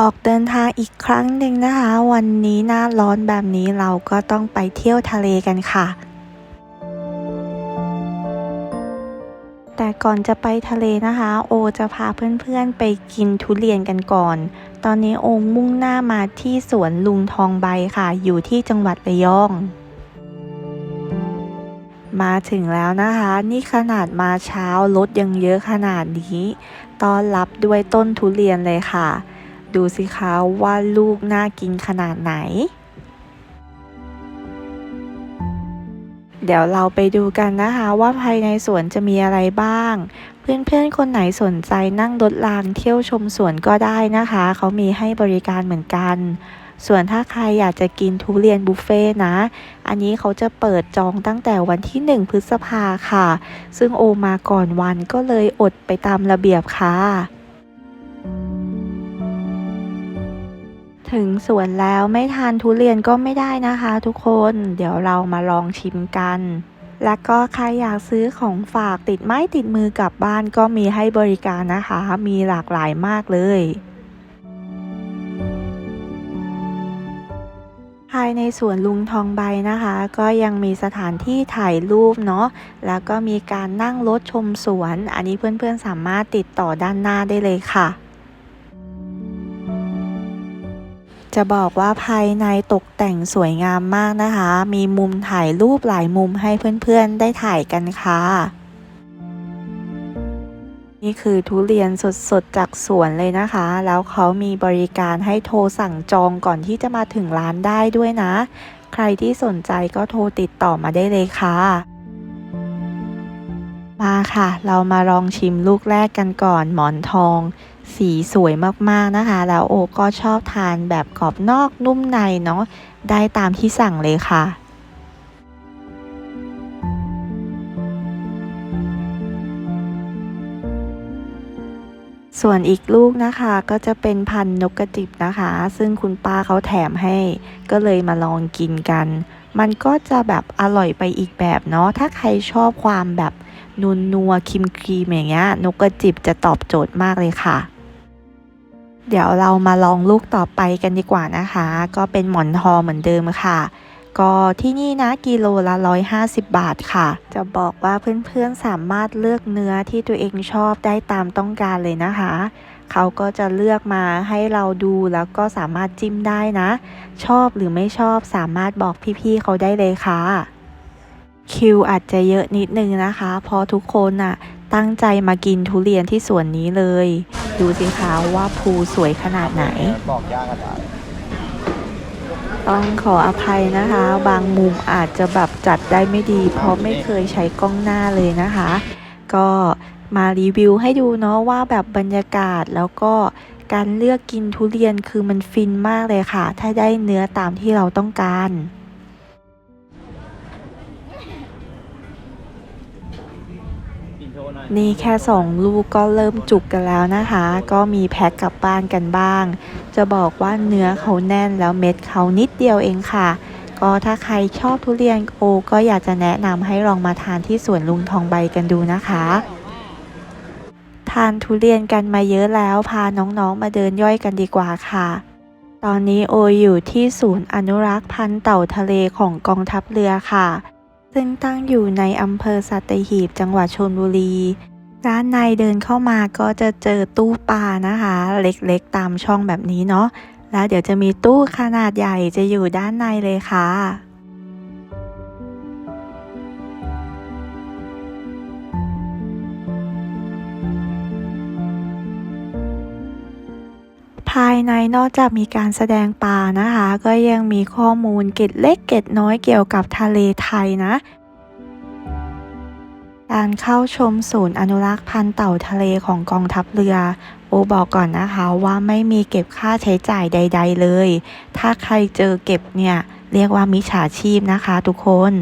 ออกเดินทางอีกครั้งหนึ่งนะคะ วันนี้หน้าร้อนแบบนี้เราก็ต้องไปเที่ยวทะเลกันค่ะ แต่ก่อนจะไปทะเลนะคะ โอจะพาเพื่อนๆไปกินทุเรียนกันก่อน ตอนนี้โอมุ่งหน้ามาที่สวนลุงทองใบค่ะ อยู่ที่จังหวัดระยอง มาถึงแล้วนะคะ นี่ขนาดมาเช้ารถยังเยอะขนาดนี้ ต้อนรับด้วยต้นทุเรียนเลยค่ะ ดูสิคะว่าลูกน่ากินขนาดไหน เดี๋ยวเราไปดูกันนะคะว่าภายในสวนจะมีอะไรบ้าง เพื่อนๆ คนไหนสนใจนั่งรถรางเที่ยวชมสวนก็ได้นะคะ เขามีให้บริการเหมือนกัน ส่วนถ้าใครอยากจะกินทุเรียนบุฟเฟ่นะ อันนี้เขาจะเปิดจองตั้งแต่วันที่ 1 พฤษภาค่ะ ซึ่งโอมาก่อนวันก็เลยอดไปตามระเบียบค่ะ ถึงสวนแล้วไม่ทานทุเรียนก็ไม่ได้นะคะทุกคน เดี๋ยวเรามาลองชิมกัน แล้วก็ใครอยากซื้อของฝากติดไม้ติดมือกลับบ้านก็มีให้บริการนะคะ มีหลากหลายมากเลยภายในสวนลุงทองใบนะคะ ก็ยังมีสถานที่ถ่ายรูปเนาะแล้วก็มีการนั่งรถชมสวน อันนี้เพื่อนๆสามารถติดต่อด้านหน้าได้เลยค่ะ จะบอกว่าภายในตกแต่งสวยงามมากนะคะ มีมุมถ่ายรูปหลายมุมให้เพื่อนๆ ได้ถ่ายกันค่ะ นี่คือทุเรียนสดๆ จากสวนเลยนะคะ แล้วเขามีบริการให้โทรสั่งจองก่อนที่จะมาถึงร้านได้ด้วยนะ ใครที่สนใจก็โทรติดต่อมาได้เลยค่ะมาค่ะ เรามาลองชิมลูกแรกกันก่อนหมอนทอง สีสวยมากๆนะคะ แล้วโอก็ชอบทานแบบกรอบนอกนุ่มในเนาะได้ตามที่สั่งเลยค่ะส่วนอีกลูกนะคะก็จะเป็นพันนกกระจิบนะคะ ซึ่งคุณป้าเขาแถมให้ ก็เลยมาลองกินกัน มันก็จะแบบอร่อยไปอีกแบบเนาะถ้าใครชอบความแบบนัวนัวครีมครีมอย่างเงี้ยนกกระจิบจะตอบโจทย์มากเลยค่ะ เดี๋ยวเรามาลองลูกต่อไปกันดีกว่านะคะ ก็เป็นหมอนทองเหมือนเดิมค่ะ ก็ที่นี่นะกิโลละ 150 บาทค่ะ จะบอกว่าเพื่อนๆสามารถเลือกเนื้อที่ตัวเองชอบได้ตามต้องการเลยนะคะ เขาก็จะเลือกมาให้เราดูแล้วก็สามารถจิ้มได้นะ ชอบหรือไม่ชอบสามารถบอกพี่ๆเขาได้เลยค่ะ คิวอาจจะเยอะนิดนึงนะคะ เพราะทุกคนน่ะตั้งใจมากินทุเรียนที่สวนนี้เลย ดูสิคะว่าภูสวยขนาดไหน บอกยากอาจารย์ต้องขออภัยนะคะ บางมุมอาจจะแบบจัดได้ไม่ดี เพราะไม่เคยใช้กล้องหน้าเลยนะคะ ก็มารีวิวให้ดูเนาะว่าแบบบรรยากาศแล้วก็การเลือกกินทุเรียนคือมันฟินมากเลยค่ะ ถ้าได้เนื้อตามที่เราต้องการ นี่แค่สองลูกก็เริ่มจุกกันแล้วนะคะ ก็มีแพ็คกลับบ้านกันบ้าง จะบอกว่าเนื้อเขาแน่นแล้วเม็ดเขานิดเดียวเองค่ะ ก็ถ้าใครชอบทุเรียนโอ ก็อยากจะแนะนำให้ลองมาทานที่สวนลุงทองใบกันดูนะคะทานทุเรียนกันมาเยอะแล้วพาน้องๆมาเดินย่อยกันดีกว่าค่ะ ตอนนี้โออยู่ที่ศูนย์อนุรักษ์พันธุ์เต่าทะเลของกองทัพเรือค่ะ ซึ่งตั้งอยู่ในอำเภอสัตหีบจังหวัดชลบุรีร้านในเดินเข้ามาก็จะเจอตู้ปลานะคะ เล็กๆตามช่องแบบนี้เนาะแล้วเดี๋ยวจะมีตู้ขนาดใหญ่จะอยู่ด้านในเลยค่ะายในนอกจากมีการแสดงปลานะคะ ก็ยังมีข้อมูลเกร็ดเล็กเกร็ดน้อยเกี่ยวกับทะเลไทยนะ การเข้าชมศูนย์อนุรักษ์พันธุ์เต่าทะเลของกองทัพเรือโอบอกก่อนนะคะว่าไม่มีเก็บค่าใช้จ่ายใด ๆ เลย ถ้าใครเจอเก็บเนี่ย เรียกว่ามิจฉาชีพนะคะทุกคน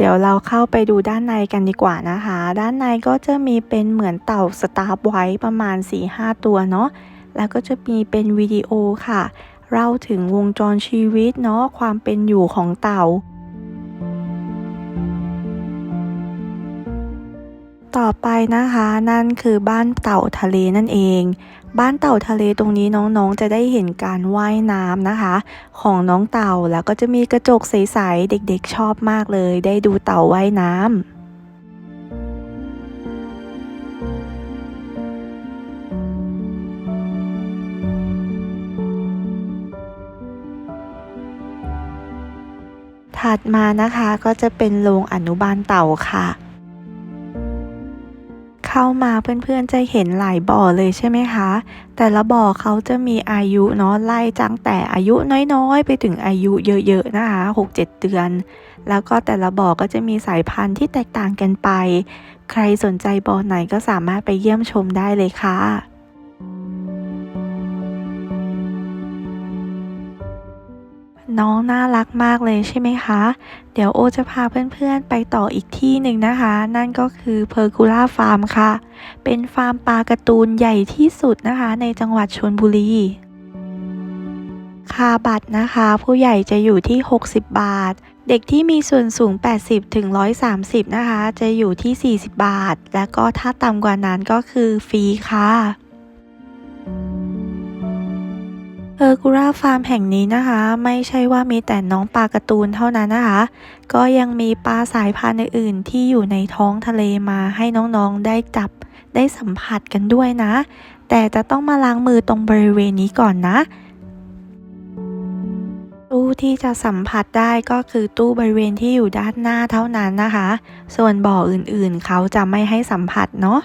เดี๋ยวเราเข้าไปดูด้านในกันดีกว่านะคะ ด้านในก็จะมีเป็นเหมือนเต่าสตาร์ไว้ประมาณ 4-5 ตัวเนาะ แล้วก็จะมีเป็นวิดีโอค่ะเล่าถึงวงจรชีวิตเนาะความเป็นอยู่ของเต่า ต่อไปนะคะนั่นคือบ้านเต่าทะเลนั่นเอง บ้านเต่าทะเลตรงนี้น้องๆจะได้เห็นการว่ายน้ำนะคะ ของน้องเต่าแล้วก็จะมีกระจกใสๆเด็กๆชอบมากเลย ได้ดูเต่าว่ายน้ำถัดมานะคะก็จะเป็นโรงอนุบาลเต่าค่ะ เข้ามาเพื่อนๆจะเห็นหลายบ่อเลยใช่ไหมคะ แต่ละบ่อเขาจะมีอายุเนาะไล่จังแต่อายุน้อยๆ ไปถึงอายุเยอะๆนะคะ6-7 เดือน แล้วก็แต่ละบ่อก็จะมีสายพันธุ์ที่แตกต่างกันไป ใครสนใจบ่อไหนก็สามารถไปเยี่ยมชมได้เลยค่ะ น้องน่ารักมากเลยใช่ไหมคะ เดี๋ยวโอจะพาเพื่อนๆไปต่ออีกที่หนึ่งนะคะ นั่นก็คือเพอร์คูล่าฟาร์มค่ะ เป็นฟาร์มปลาการ์ตูนใหญ่ที่สุดนะคะ ในจังหวัดชลบุรีค่าบัตรนะคะ ผู้ใหญ่จะอยู่ที่ 60 บาท เด็กที่มีส่วนสูง 80ถึง130 นะคะ จะอยู่ที่ 40 บาท แล้วก็ถ้าต่ำกว่านั้นก็คือฟรีค่ะ เพอร์คูราฟาร์มแห่งนี้นะคะ ไม่ใช่ว่ามีแต่น้องปลาการ์ตูนเท่านั้นนะคะ ก็ยังมีปลาสายพันธุ์อื่นๆ ที่อยู่ในท้องทะเลมาให้น้องๆได้จับได้สัมผัสกันด้วยนะ แต่จะต้องมาล้างมือตรงบริเวณนี้ก่อนนะ ตู้ที่จะสัมผัสได้ก็คือตู้บริเวณที่อยู่ด้านหน้าเท่านั้นนะคะ ส่วนบ่ออื่นๆ เขาจะไม่ให้สัมผัสเนาะ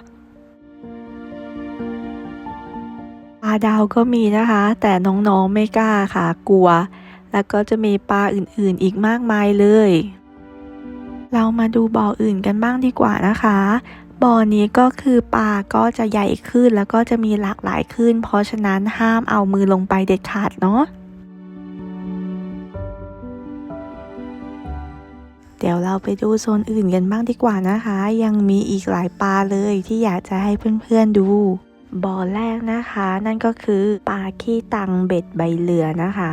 ปลาดาวก็มีนะคะ แต่น้องๆไม่กล้าค่ะกลัว แล้วก็จะมีปลาอื่นๆอีกมากมายเลย เรามาดูบ่ออื่นกันบ้างดีกว่านะคะ บ่อนี้ก็คือปลาก็จะใหญ่ขึ้นแล้วก็จะมีหลากหลายขึ้น เพราะฉะนั้นห้ามเอามือลงไปเด็ดขาดเนาะเดี๋ยวเราไปดูโซนอื่นกันบ้างดีกว่านะคะ ยังมีอีกหลายปลาเลยที่อยากจะให้เพื่อนๆดู บ่อแรกนะคะ นั่นก็คือปลาขี้ตังเบ็ดใบเหลือนะคะ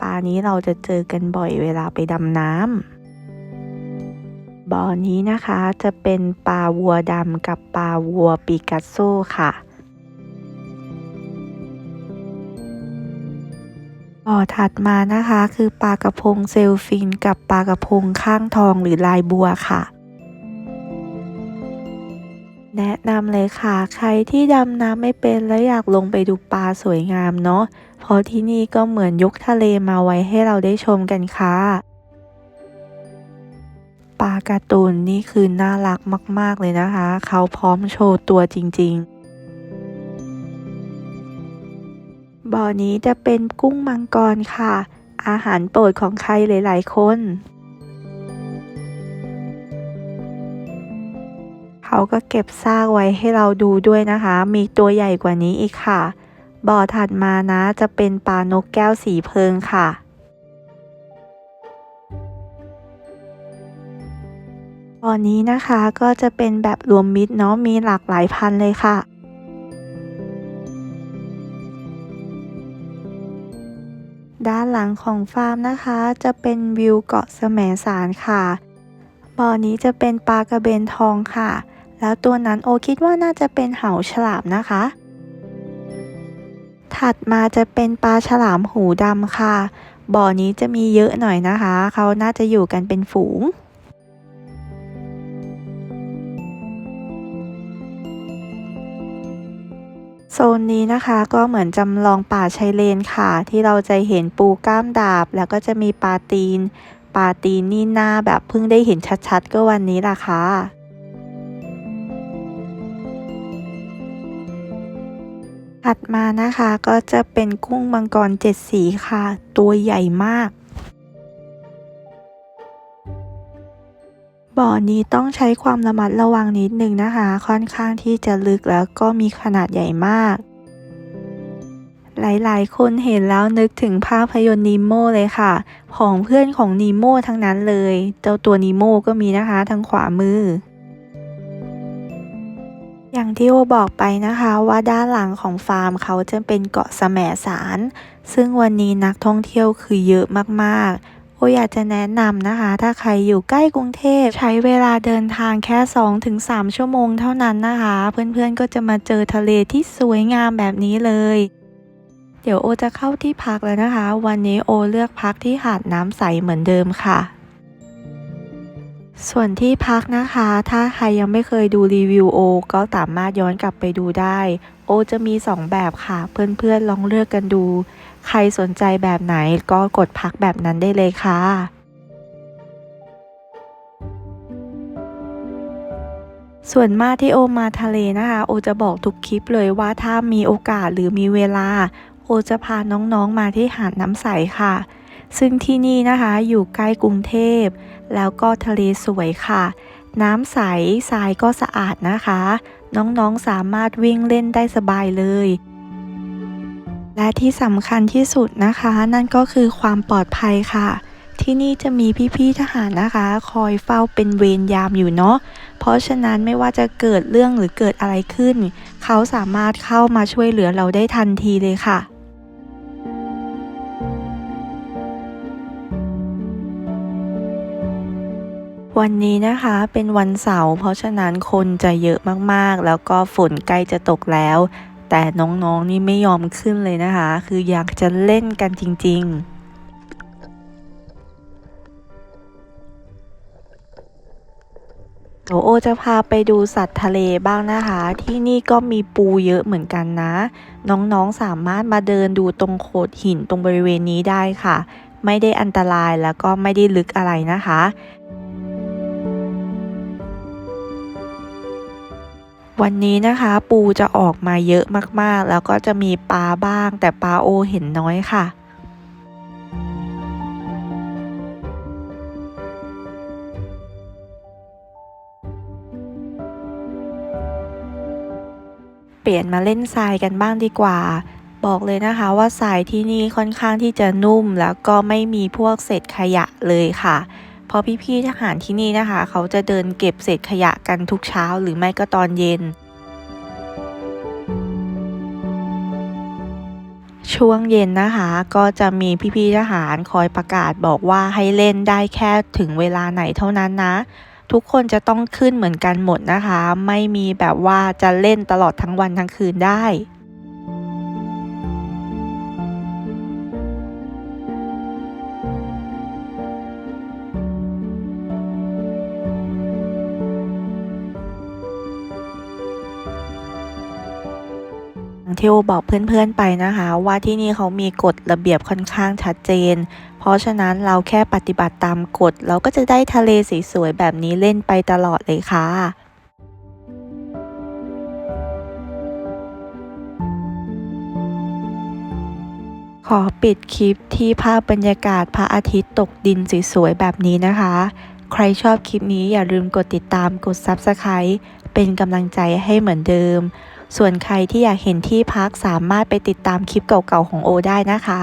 ปลานี้เราจะเจอกันบ่อยเวลาไปดำน้ำบ่อนี้นะคะจะเป็นปลาวัวดำกับปลาวัวปิกัสโซค่ะบ่อถัดมานะคะคือปลากระพงเซลฟินกับปลากระพงข้างทองหรือลายบัวค่ะ นำเลยค่ะ ใครที่ดำน้ำไม่เป็นและอยากลงไปดูปลาสวยงามเนาะเพราะที่นี่ก็เหมือนยกทะเลมาไว้ให้เราได้ชมกันค่ะปลาการ์ตูนนี่คือน่ารักมาก ๆ เลยนะคะ เขาพร้อมโชว์ตัวจริง ๆ บ่อนี้จะเป็นกุ้งมังกรค่ะ อาหารโปรดของใครหลาย ๆ คน เขาก็เก็บซากไว้ให้เราดูด้วยนะคะ มีตัวใหญ่กว่านี้อีกค่ะ บ่อถัดมานะจะเป็นปลานกแก้วสีเพิงค่ะบ่อนี้นะคะก็จะเป็นแบบรวมมิตรเนาะมีหลากหลายพันธุ์เลยค่ะด้านหลังของฟาร์มนะคะ จะเป็นวิวเกาะแสมสารค่ะ บ่อนี้จะเป็นปลากระเบนทองค่ะ แล้วตัวนั้นโอคิดว่าน่าจะเป็นเหาฉลามนะคะ ถัดมาจะเป็นปลาฉลามหูดำค่ะ บ่อนี้จะมีเยอะหน่อยนะคะ เขาน่าจะอยู่กันเป็นฝูงโซนนี้นะคะก็เหมือนจำลองป่าชายเลนค่ะ ที่เราจะเห็นปูก้ามดาบ แล้วก็จะมีปลาตีนปลาตีนนี่หน้าแบบเพิ่งได้เห็นชัดๆ ก็วันนี้ล่ะค่ะ ถัดมานะคะก็จะเป็นกุ้งมังกรเจ็ดสีค่ะ ตัวใหญ่มาก บ่อนี้ต้องใช้ความระมัดระวังนิดนึงนะคะ ค่อนข้างที่จะลึกแล้วก็มีขนาดใหญ่มาก หลายๆ คนเห็นแล้วนึกถึงภาพยนตร์นีโมเลยค่ะ ของเพื่อนของนีโมทั้งนั้นเลย เจ้าตัวนีโมก็มีนะคะทางขวามือ อย่างที่โอบอกไปนะคะว่าด้านหลังของฟาร์มเขาจะเป็นเกาะแสมสาร ซึ่งวันนี้นักท่องเที่ยวคือเยอะมากๆโอโออยากจะแนะนำนะคะ ถ้าใครอยู่ใกล้กรุงเทพใช้เวลาเดินทางแค่ 2-3 ชั่วโมงเท่านั้นนะคะ เพื่อนๆก็จะมาเจอทะเลที่สวยงามแบบนี้เลยเดี๋ยวโอจะเข้าที่พักแล้วนะคะ วันนี้โอเลือกพักที่หาดน้ำใสเหมือนเดิมค่ะ ส่วนที่พักนะคะ ถ้าใครยังไม่เคยดูรีวิวโอ ก็สามารถย้อนกลับไปดูได้ โอจะมี 2 แบบค่ะ เพื่อนๆลองเลือกกันดู ใครสนใจแบบไหนก็กดพักแบบนั้นได้เลยค่ะส่วนมากที่โอมาทะเลนะคะ โอจะบอกทุกคลิปเลยว่าถ้ามีโอกาสหรือมีเวลา โอจะพาน้องๆมาที่หาดน้ำใสค่ะ ซึ่งที่นี่นะคะอยู่ใกล้กรุงเทพ แล้วก็ทะเลสวยค่ะ น้ำใสทรายก็สะอาดนะคะ น้องๆสามารถวิ่งเล่นได้สบายเลย และที่สำคัญที่สุดนะคะ นั่นก็คือความปลอดภัยค่ะ ที่นี่จะมีพี่ๆทหารนะคะ คอยเฝ้าเป็นเวรยามอยู่เนาะเพราะฉะนั้นไม่ว่าจะเกิดเรื่องหรือเกิดอะไรขึ้น เขาสามารถเข้ามาช่วยเหลือเราได้ทันทีเลยค่ะ วันนี้นะคะเป็นวันเสาร์เพราะฉะนั้นคนจะเยอะมากๆ แล้วก็ฝนใกล้จะตกแล้ว แต่น้องๆนี่ไม่ยอมขึ้นเลยนะคะ คืออยากจะเล่นกันจริงๆเดี๋ยวโอจะพาไปดูสัตว์ทะเลบ้างนะคะ ที่นี่ก็มีปูเยอะเหมือนกันนะ น้องๆสามารถมาเดินดูตรงโขดหินตรงบริเวณนี้ได้ค่ะ ไม่ได้อันตรายแล้วก็ไม่ได้ลึกอะไรนะคะ วันนี้นะคะปูจะออกมาเยอะมากๆ แล้วก็จะมีปลาบ้าง แต่ปลาโอเห็นน้อยค่ะเปลี่ยนมาเล่นทรายกันบ้างดีกว่า บอกเลยนะคะว่าทรายที่นี่ค่อนข้างที่จะนุ่มแล้วก็ไม่มีพวกเศษขยะเลยค่ะ เพราะพี่ๆทหารที่นี่นะคะ เขาจะเดินเก็บเศษขยะกันทุกเช้าหรือไม่ก็ตอนเย็น ช่วงเย็นนะคะ ก็จะมีพี่ๆทหารคอยประกาศบอกว่าให้เล่นได้แค่ถึงเวลาไหนเท่านั้นนะ ทุกคนจะต้องขึ้นเหมือนกันหมดนะคะ ไม่มีแบบว่าจะเล่นตลอดทั้งวันทั้งคืนได้ อย่างที่โอบอกเพื่อนๆไปนะคะ ว่าที่นี่เขามีกฎระเบียบค่อนข้างชัดเจน เพราะฉะนั้นเราแค่ปฏิบัติตามกฎ เราก็จะได้ทะเลสวยๆแบบนี้เล่นไปตลอดเลยค่ะขอปิดคลิปที่ภาพบรรยากาศพระอาทิตย์ตกดินสวยๆแบบนี้นะคะ ใครชอบคลิปนี้อย่าลืมกดติดตามกด Subscribe เป็นกำลังใจให้เหมือนเดิม ส่วนใครที่อยากเห็นที่พักสามารถไปติดตามคลิปเก่าๆของโอได้นะคะ